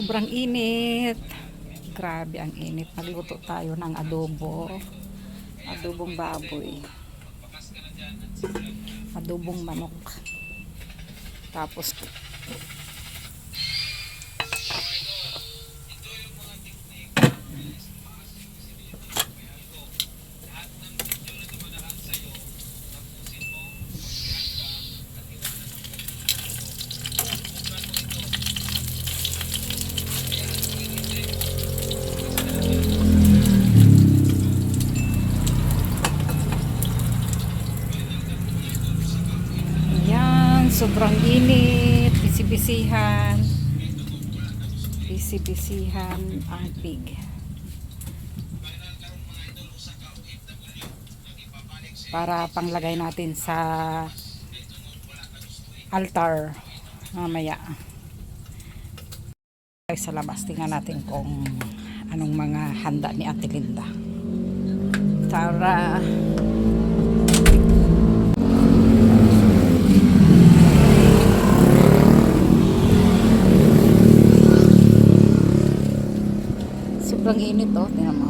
sobrang init. Grabe ang init. Nagluto tayo ng adobo. Adobong baboy. Adobong manok. Tapos Yan, sobrang init, bisibisihan. Bisibisihan ang pig. Para panglagay natin sa altar mamaya. Ay, Sa labas, tingnan natin kung anong mga handa ni Ate Linda. Tara! Sobrang init oh, tingnan mo.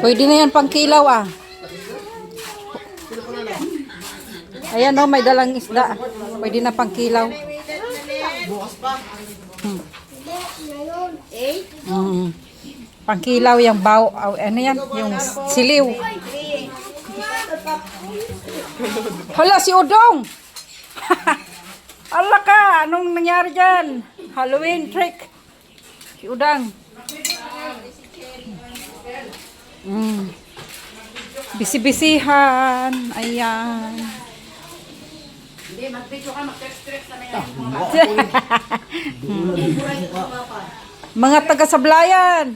Pwede na yan pang kilaw ah. Ayan oh, may dalang isda. Pwede na pang kilaw. Hmm. Mm. Pangkilaw yung baw, aw, ano yan, yung siliw. Hala, si Udong! Ala ka, anong nangyari dyan? Halloween trick. Si Udang. Mm. Bisi-bisihan. Ayan. Mga taga Sablayan.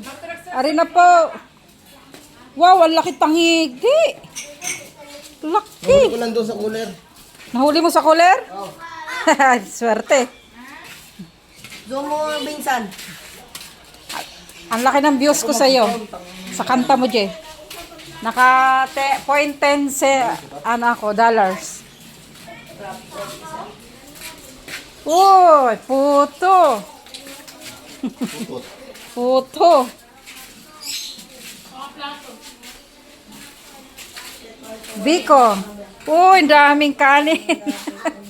Ari na po. Wow, ang laki tangigi. Laki. ko lang doon sa cooler. Nahuli mo sa cooler? Swerte. Doon mo, Binsan. Ang laki ng views ko sa iyo. Sa kanta mo, Jay. Naka te, point 10 sa ano ako, dollars. Uy, puto. puto. Biko. Uy, daming kanin.